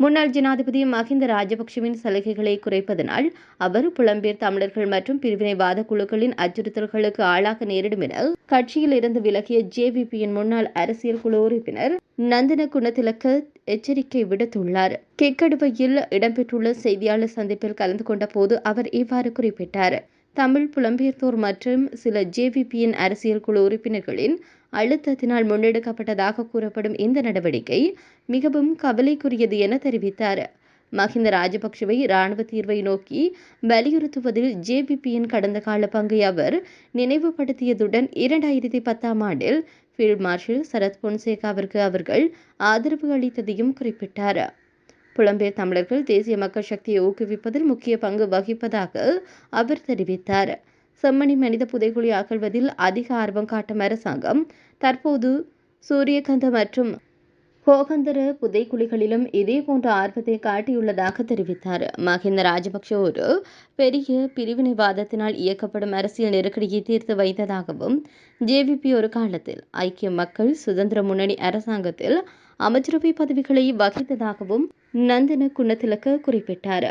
முன்னாள் ஜனாதிபதி மஹிந்த ராஜபக்ஷவின் சலுகைகளை குறைப்பதனால் அவர் புலம்பெயர் தமிழர்கள் மற்றும் பிரிவினைவாத குழுக்களின் அச்சுறுத்தல்களுக்கு ஆளாக நேரிடும் என கட்சியில் இருந்து விலகிய ஜேவிபியின் முன்னாள் அரசியல் குழு உறுப்பினர் நந்தன குணத்திலக்க எச்சரிக்கை விடுத்துள்ளார். கெக்கடுவையில் இடம்பெற்றுள்ள செய்தியாளர் சந்திப்பில் கலந்து கொண்ட போது அவர் இவ்வாறு குறிப்பிட்டார். தமிழ் புலம்பெயர்ந்தோர் மற்றும் சில ஜேவிபியின் அரசியல் குழு உறுப்பினர்களின் அழுத்தத்தினால் முன்னெடுக்கப்பட்டதாக கூறப்படும் இந்த நடவடிக்கை மிகவும் கவலைக்குரியது என தெரிவித்தார். மஹிந்த ராஜபக்ஷவை இராணுவ தீர்வை நோக்கி வலியுறுத்துவதில் ஜேபிபியின் கடந்த கால பங்கை அவர் நினைவுபடுத்தியதுடன் இரண்டாயிரத்தி பத்தாம் ஆண்டில் ஃபீல்ட் மார்ஷல் சரத் பொன்சேகாவிற்கு அவர்கள் ஆதரவு அளித்ததையும் குறிப்பிட்டார். புலம்பெயர் தமிழர்கள் தேசிய மக்கள் சக்தியை ஊக்குவிப்பதில் முக்கிய பங்கு வகிப்பதாக அவர் தெரிவித்தார். செம்மணி மனித புதைகுழி அகழ்வதில் அதிக ஆர்வம் காட்டும் அரசாங்கம் தற்போது சூரியகந்த மற்றும் கோகந்தர புதைக்குழிகளிலும் இதே போன்ற ஆர்வத்தை காட்டியுள்ளதாக தெரிவித்தார். மஹிந்த ராஜபக்ஷ ஒரு பெரிய பிரிவினைவாதத்தினால் இயக்கப்படும் அரசியல் நெருக்கடியை தீர்த்து வைத்ததாகவும் ஜேவிபி ஒரு காலத்தில் ஐக்கிய மக்கள் சுதந்திர முன்னணி அரசாங்கத்தில் அமைச்சரவை பதவிகளை வகித்ததாகவும் நந்தன குணத்திலக்க குறிப்பிட்டார்.